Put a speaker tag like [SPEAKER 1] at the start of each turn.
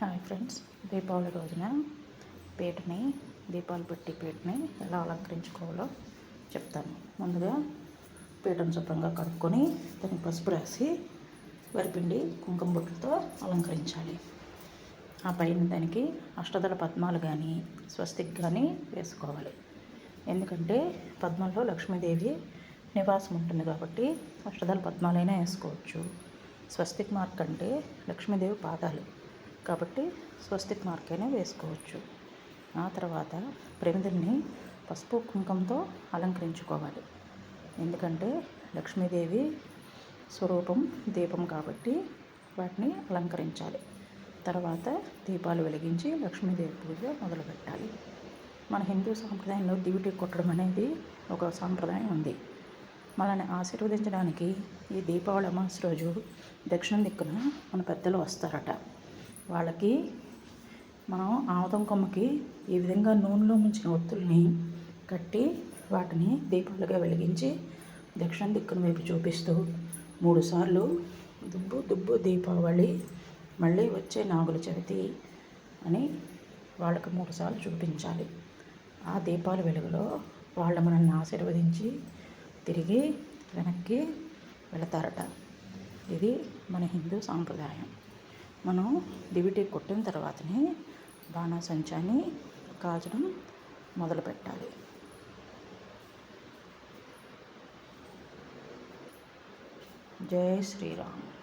[SPEAKER 1] Hi friends Deepavali రోజున పీటని దీపాలు పెట్టి పీటని ఎలా అలంకరించుకోవాలో చెప్తాను. ముందుగా పీటను శుభ్రంగా కడుక్కొని దానికి పసుపు రాసి వరిపిండి కుంకుమ బొట్టుతో అలంకరించాలి. ఆ పైన దానికి అష్టదళ పద్మాలు కానీ స్వస్తిక్ కానీ వేసుకోవాలి. ఎందుకంటే పద్మంలో లక్ష్మీదేవి నివాసం ఉంటుంది కాబట్టి అష్టదళ పద్మాలైనా వేసుకోవచ్చు. స్వస్తిక్ మార్క్ అంటే లక్ష్మీదేవి పాదాలు. కాబట్టి స్వస్తిక్ మార్క్ వేసుకోవచ్చు. ఆ తర్వాత ప్రమిదల్ని పసుపు కుంకంతో అలంకరించుకోవాలి. ఎందుకంటే లక్ష్మీదేవి స్వరూపం దీపం కాబట్టి వాటిని అలంకరించాలి. తర్వాత దీపాలు వెలిగించి లక్ష్మీదేవి పూజ మొదలుపెట్టాలి. మన హిందూ సాంప్రదాయంలో దివిటి కొట్టడం అనేది ఒక సాంప్రదాయం ఉంది. మనల్ని ఆశీర్వదించడానికి ఈ దీపావళి అమావాస్య రోజు దక్షిణ దిక్కున మన పెద్దలు వస్తారట. వాళ్ళకి మనం ఆముదం కొమ్మకి ఈ విధంగా నూనెలో ముంచిన ఒత్తుల్ని కట్టి వాటిని దీపాలుగా వెలిగించి దక్షిణ దిక్కున వైపు చూపిస్తూ మూడుసార్లు దుబ్బు దుబ్బు దీపావళి మళ్ళీ వచ్చే నాగుల చవితి అని వాళ్ళకి మూడుసార్లు చూపించాలి. ఆ దీపాల వెలుగులో వాళ్ళు మనల్ని ఆశీర్వదించి తిరిగి వెనక్కి వెళతారట. ఇది మన హిందూ సాంప్రదాయం. మనం దివిటి కొట్టిన తర్వాతనే బాణాసంచాన్ని కాచడం మొదలు పెట్టాలి జై శ్రీరామ్.